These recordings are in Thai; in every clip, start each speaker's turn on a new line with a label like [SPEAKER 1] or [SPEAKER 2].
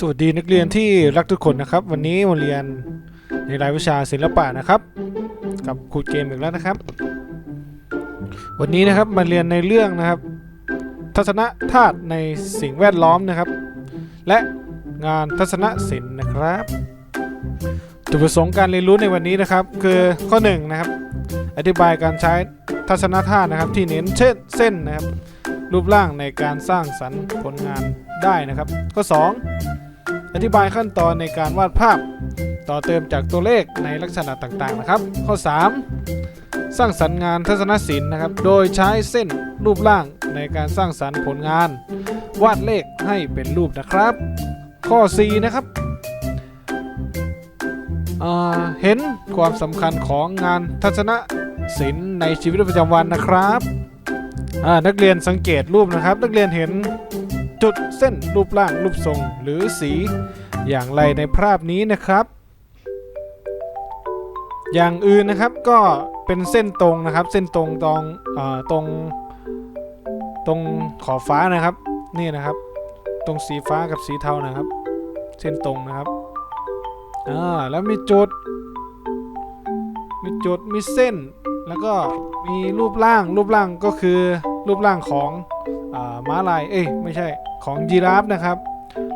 [SPEAKER 1] สวัสดีนักเรียนที่รักทุกคนนะครับ วันนี้มาเรียนในรายวิชาศิลปะนะครับ กับครูเกมอีกแล้วนะครับ วันนี้นะครับมาเรียนในเรื่องนะครับ ทัศนธาตุในสิ่งแวดล้อมนะครับ และงานทัศนศิลป์นะครับจุดประสงค์การเรียนรู้ในวันนี้นะครับ คือข้อหนึ่งนะครับ อธิบายการใช้ทัศนธาตุนะครับ ที่เน้นเช่นเส้นนะครับ รูปร่างในการสร้างสรรค์ผลงานได้นะครับ ข้อ 2 อธิบายขั้นตอนในการวาดภาพ ต่อเติมจากตัวเลขในลักษณะต่างๆนะครับ ข้อ 3 สร้างสรรค์งานทัศนศิลป์นะครับ โดยใช้เส้นรูปร่างในการสร้างสรรค์ผลงาน วาดเลขให้เป็นรูปนะครับ ข้อ 4 นะครับเห็นความสำคัญของงานทัศนศิลป์ในชีวิตประจำวันนะครับนักเรียนสังเกตรูปนะครับ นักเรียนเห็น จุดเส้นรูปร่างรูปทรงหรือสีอย่างไรในภาพนี้นะครับ อย่างอื่นนะครับก็เป็นเส้นตรงนะครับ เส้นตรงตรงตรงตรงขอบฟ้านะครับนี่นะครับ ตรงสีฟ้ากับสีเทานะครับ เส้นตรงนะครับอ่าแล้วมีจุด มีจุดมีเส้น แล้วก็มีรูปร่างรูปร่างก็คือรูปร่างของ ม้าลาย เอ้ยไม่ใช่ของยีราฟนะครับ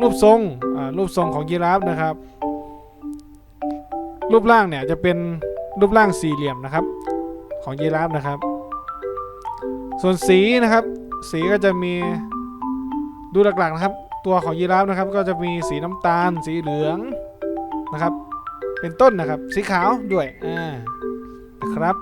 [SPEAKER 1] รูปทรงอ่ารูปทรงของยีราฟนะครับ รูปร่างเนี่ยจะเป็นรูปร่างสี่เหลี่ยมนะครับ ของยีราฟนะครับ ส่วนสีนะครับ สีก็จะมีดูหลักๆนะครับ ตัวของยีราฟนะครับ ก็จะมีสีน้ำตาล สีเหลืองนะครับ เป็นต้นนะครับ สีขาวด้วยอ่านะครับ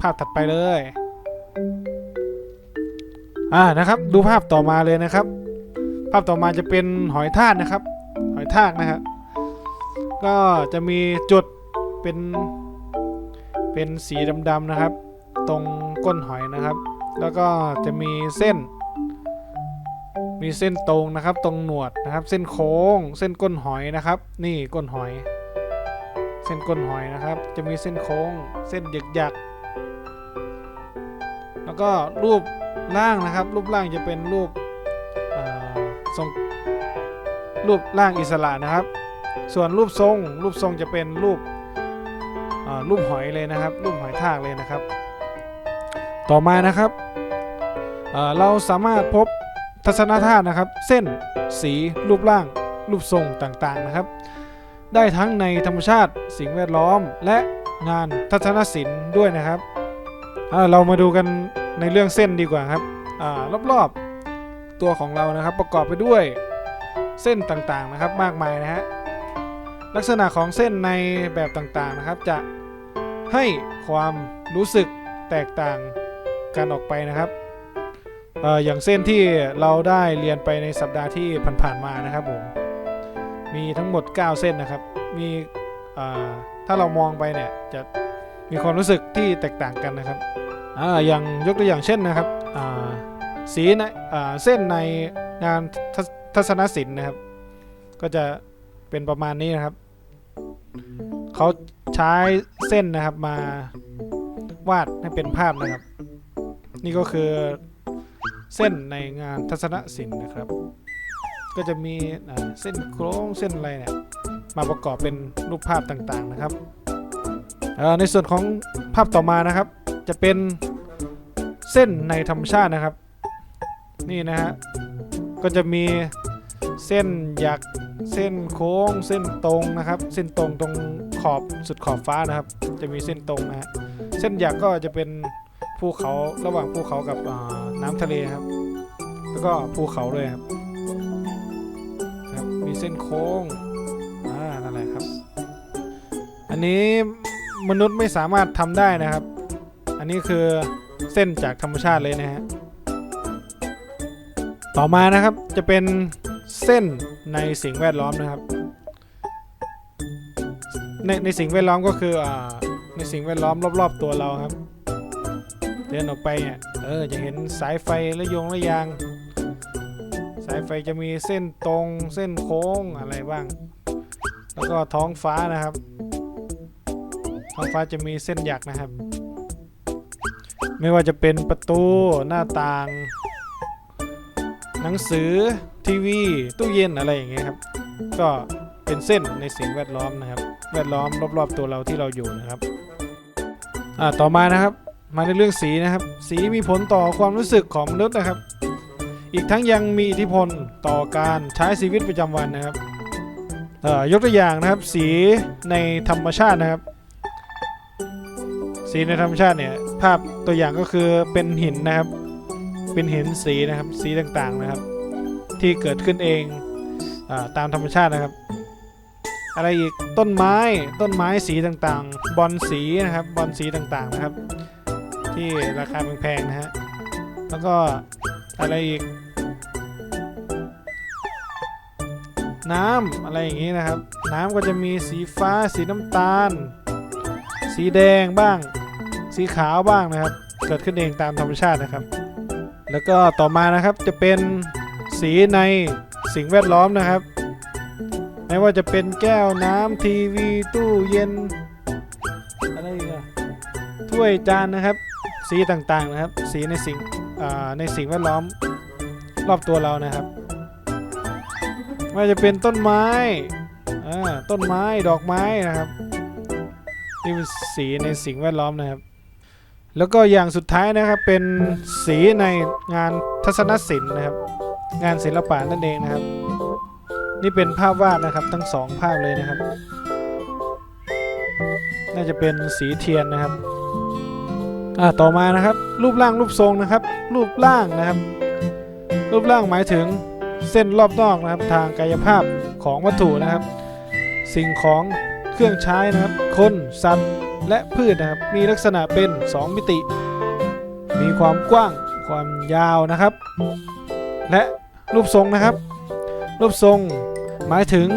[SPEAKER 1] ภาพถัดไปเลย อ่านะครับดูภาพต่อมาเลยนะครับ ภาพต่อมาจะเป็นหอยทากนะครับ หอยทากนะครับก็จะมีจุดเป็นเป็นสีดำๆนะครับ ตรงก้นหอยนะครับ แล้วก็จะมีเส้น มีเส้นตรงนะครับ ตรงหนวดนะครับ เส้นโค้ง เส้นก้นหอยนะครับ นี่ก้นหอย เส้นก้นหอยนะครับ จะมีเส้นโค้ง เส้นหยักหยักๆ ก็รูปร่างนะครับ รูปร่างจะเป็นรูปทรงรูปร่างอิสระนะครับ ส่วนรูปทรง รูปทรงจะเป็นรูปรูปหอยเลยนะครับ รูปหอยทากเลยนะครับ ต่อมานะครับเเราสามารถพบทัศนธาตุนะครับ เส้นสีรูปร่าง รูปทรงต่างๆนะครับ ได้ทั้งในธรรมชาติสิ่งแวดล้อมและงานทัศนศิลป์ด้วยนะครับเรามาดูกัน ในเรื่องเส้นดีกว่าครับอ่ารอบๆตัวของเรานะครับประกอบไปด้วยเส้นต่างๆนะครับมากมายนะฮะลักษณะของเส้นในแบบต่างๆนะครับ จะให้ความรู้สึกแตกต่างกันออกไปนะครับออย่างเส้นที่เราได้เรียนไปในสัปดาห์ที่ผ่านๆมานะครับผมมีทั้งหมด 9 เส้นนะครับ มีถ้าเรามองไปเนี่ยจะมีความรู้สึกที่แตกต่างกันนะครับ อ่าอย่างยกตัวอย่างเช่นนะครับอ่าสีในอ่าเส้นในงานทัศนศิลป์นะครับ ก็จะเป็นประมาณนี้นะครับเขาใช้เส้นนะครับมาวาดให้เป็นภาพนะครับ นี่ก็คือเส้นในงานทัศนศิลป์นะครับ ก็จะมีเส้นโค้งเส้นอะไรเนี่ยมาประกอบเป็นรูปภาพต่างๆนะครับในส่วนของภาพต่อมานะครับ จะเป็น เส้นในธรรมชาตินะครับ นี่นะฮะก็จะมีเส้นหยักเส้นโค้ง เส้นตรงนะครับ เส้นตรงตรงขอบสุดขอบฟ้านะครับ จะมีเส้นตรงนะฮะเส้นหยักก็จะเป็นภูเขาระหว่างภูเขากับน้ำทะเลครับ แล้วก็ภูเขาเลยครับครับ มีเส้นโค้งอ่านั่นแหละครับ อันนี้มนุษย์ไม่สามารถทำได้นะครับ อันนี้คือ เส้นจากธรรมชาติเลยนะฮะ ต่อมานะครับจะเป็นเส้นในสิ่งแวดล้อมนะครับ ในในสิ่งแวดล้อมก็คืออ่าในสิ่งแวดล้อมรอบ ๆ ตัวเราครับ เดินออกไปเนี่ยเออจะเห็นสายไฟและยงและยาง สายไฟจะมีเส้นตรงเส้นโค้งอะไรบ้าง แล้วก็ท้องฟ้านะครับ ท้องฟ้าจะมีเส้นหยักนะครับ ไม่ว่าจะเป็นประตูหน้าต่าง หนังสือทีวี ตู้เย็นอะไรอย่างเงี้ยครับ ก็เป็นเส้นในสิ่งแวดล้อมนะครับ แวดล้อมรอบๆตัวเราที่เราอยู่นะครับอ่าต่อมานะครับมาในเรื่องสีนะครับ สีมีผลต่อความรู้สึกของมนุษย์นะครับ อีกทั้งยังมีอิทธิพลต่อการใช้ชีวิตประจำวันนะครับเอ่อยกตัวอย่างนะครับ สีในธรรมชาตินะครับ สีในธรรมชาติเนี่ย ภาพตัวอย่างก็คือเป็นหินนะครับ เป็นหินสีนะครับ สีต่างๆนะครับ ที่เกิดขึ้นเองอตามธรรมชาตินะครับ อะไรอีกต้นไม้ต้นไม้สีต่างๆ บอลสีนะครับ บอลสีต่างๆนะครับ ที่ราคาแพงๆนะฮะแล้วก็อะไรอีก น้ำอะไรอย่างนี้นะครับ น้ำก็จะมีสีฟ้าสีน้ำตาล สีแดงบ้าง สีขาวบ้างนะครับ เกิดขึ้นเองตามธรรมชาตินะครับ แล้วก็ต่อมานะครับจะเป็นสีในสิ่งแวดล้อมนะครับ ไม่ว่าจะเป็นแก้วน้ำทีวีตู้เย็นอะไรอีกอะถ้วยจานนะครับ สีต่างๆนะครับ สีในสิ่งในสิ่งแวดล้อมรอบตัวเรานะครับ ไม่ว่าจะเป็นต้นไม้ต้นไม้ดอกไม้นะครับนี่เป็นสีในสิ่งแวดล้อมนะครับ แล้วก็อย่างสุดท้ายนะครับเป็นสีในงานทัศนศิลป์นะครับ งานศิลปะนั่นเองนะครับ นี่เป็นภาพวาดนะครับทั้งสองภาพเลยนะครับ น่าจะเป็นสีเทียนนะครับอ่าต่อมานะครับ รูปร่างรูปทรงนะครับ รูปร่างนะครับ รูปร่างหมายถึงเส้นรอบนอกนะครับ ทางกายภาพของวัตถุนะครับ สิ่งของเครื่องใช้นะครับ คนสัตว์ และพืชนะครับ มีลักษณะเป็น 2 มิติ มีความกว้างความยาวนะครับ และรูปทรงนะครับ รูปทรงหมายถึง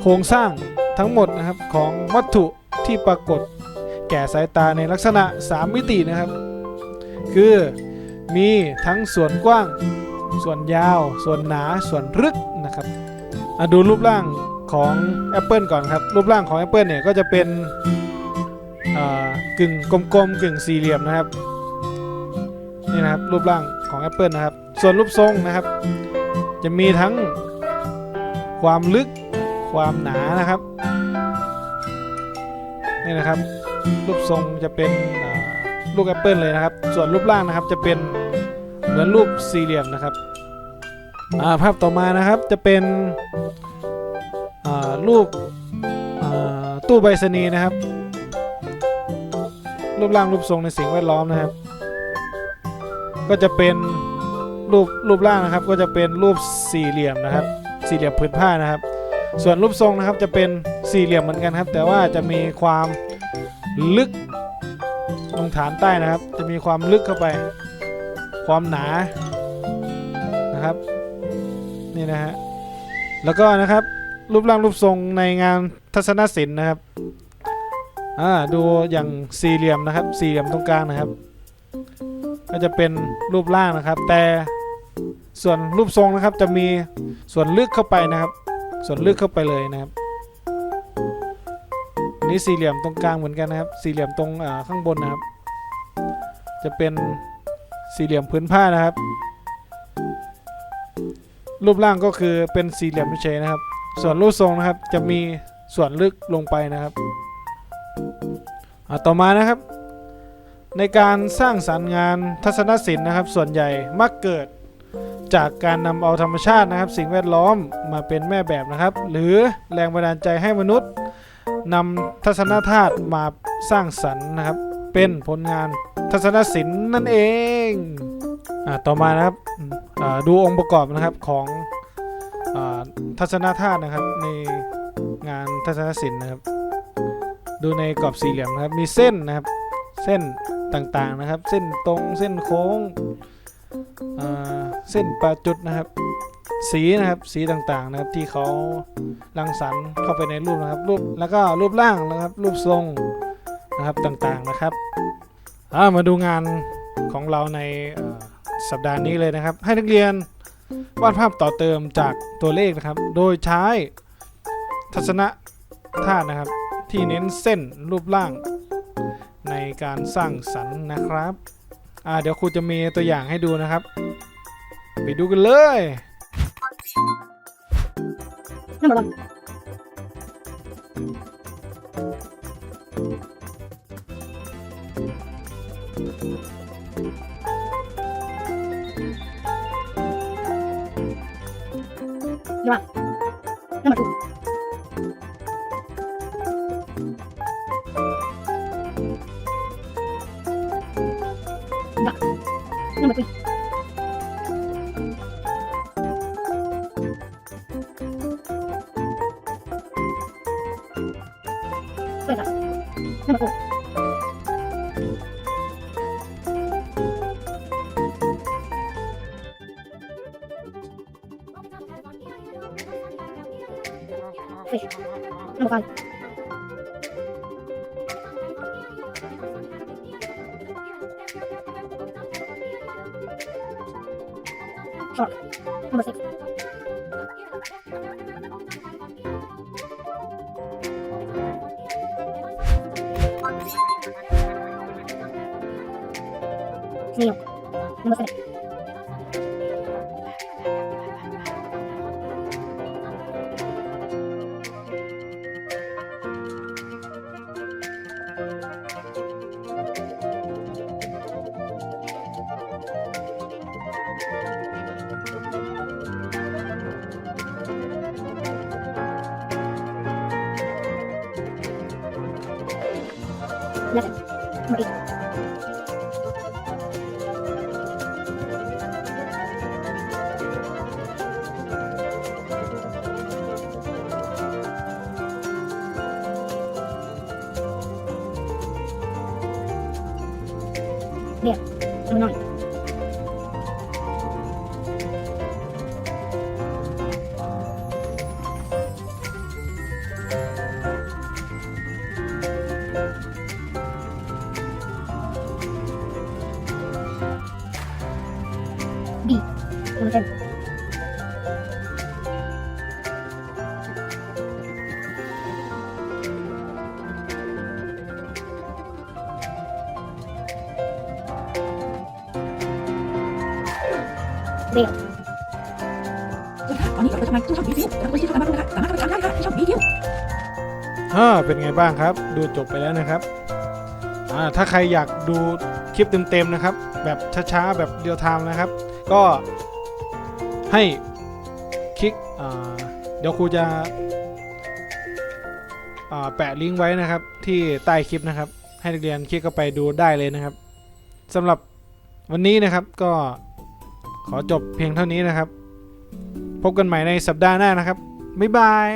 [SPEAKER 1] โครงสร้างทั้งหมดนะครับของวัตถุที่ปรากฏแก่สายตาในลักษณะ 3 มิตินะครับ คือมีทั้งส่วนกว้าง ส่วนยาว ส่วนหนาส่วนลึกนะครับมาดูรูปร่าง ของ Apple ก่อนครับ รูปร่างของ Apple เนี่ยก็จะเป็นกึ่งกลมๆกึ่งสี่เหลี่ยมนะครับนี่นะครับรูปร่างของ Apple นะครับ ส่วนรูปทรงนะครับ จะมีทั้งความลึกความหนานะครับนี่นะครับ รูปทรงจะเป็นลูกแอปเปิลเลยนะครับ ส่วนรูปร่างนะครับจะเป็นเหมือนรูปสี่เหลี่ยมนะครับภาพต่อมานะครับจะเป็น รูปตู้ใบรษณีย์นะครับ รูปร่างรูปทรงในสิ่งแวดล้อมนะครับ ก็จะเป็นรูปรูปร่างนะครับ ก็จะเป็นรูปสี่เหลี่ยมนะครับ สี่เหลี่ยมผืนผ้านะครับ ส่วนรูปทรงนะครับจะเป็นสี่เหลี่ยมเหมือนกันครับ แต่ว่าจะมีความลึกตรงฐานใต้นะครับ จะมีความลึกเข้าไป ความหนานะครับ นี่นะฮะแล้วก็นะครับ รูปร่างรูปทรงในงานทัศนศิลป์นะครับอ่าดูอย่างสี่เหลี่ยมนะครับ สี่เหลี่ยมตรงกลางนะครับ ก็จะเป็นรูปร่างนะครับ แต่ส่วนรูปทรงนะครับจะมีส่วนลึกเข้าไปนะครับ ส่วนลึกเข้าไปเลยนะครับอันนี้สี่เหลี่ยมตรงกลางเหมือนกันนะครับ สี่เหลี่ยมตรงข้างบนนะครับ จะเป็นสี่เหลี่ยมพื้นผ้านะครับ รูปร่างก็คือเป็นสี่เหลี่ยมเฉยนะครับ ส่วนรูปทรงนะครับจะมีส่วนลึกลงไปนะครับต่อมานะครับ ในการสร้างสรรค์งานทัศนศิลป์นะครับ ส่วนใหญ่มักเกิดจากการนำเอาธรรมชาตินะครับ สิ่งแวดล้อมมาเป็นแม่แบบนะครับ หรือแรงบันดาลใจให้มนุษย์นำทัศนธาตุมาสร้างสรรค์นะครับ เป็นผลงานทัศนศิลป์นั่นเองอต่อมานะครับดูองค์ประกอบนะครับของ ทัศนธาตุนะครับ ในงานทัศนศิลป์นะครับ ดูในกรอบสี่เหลี่ยมนะครับ มีเส้นนะครับ เส้นต่างๆนะครับ เส้นตรงเส้นโค้งเส้นประจุดนะครับ สีนะครับสีต่างๆนะครับที่เขารังสรรค์เข้าไปในรูปนะครับรูปแล้วก็รูปร่างนะครับ รูปทรงนะครับต่างๆนะครับามาดูงานของเราในสัปดาห์นี้เลยนะครับ ให้นักเรียน วาดภาพต่อเติมจากตัวเลขนะครับ โดยใช้ทัศนธาตุนะครับ ที่เน้นเส้นรูปร่าง ในการสร้างสรรค์นะครับอ่าเดี๋ยวครูจะมีตัวอย่างให้ดูนะครับ ไปดูกันเลย
[SPEAKER 2] Number one. 对吧？那么注意。ロバイト。Number six. Neo. Number seven. 11 11 Нет, 9 There.
[SPEAKER 3] สวัสดีค่ะตอนนี้เราจะมาที่ช่องบีฟิวเราไปที่ช่องกันบ้างนะคะสามารถเข้าไปทำได้ค่ะที่ช่องบีฟิว
[SPEAKER 1] อ่าเป็นไงบ้างครับ ดูจบไปแล้วนะครับอ่าถ้าใครอยากดูคลิปเต็มๆนะครับ แบบช้าๆแบบเรียลไทม์นะครับ ก็ให้คลิกอ่าเดี๋ยวครูจะอ่าแปะลิงก์ไว้นะครับที่ใต้คลิปนะครับ ให้นักเรียนคลิกเข้าไปดูได้เลยนะครับสำหรับวันนี้นะครับก็ ขอจบเพียงเท่านี้นะครับ พบกันใหม่ในสัปดาห์หน้านะครับ บ๊ายบาย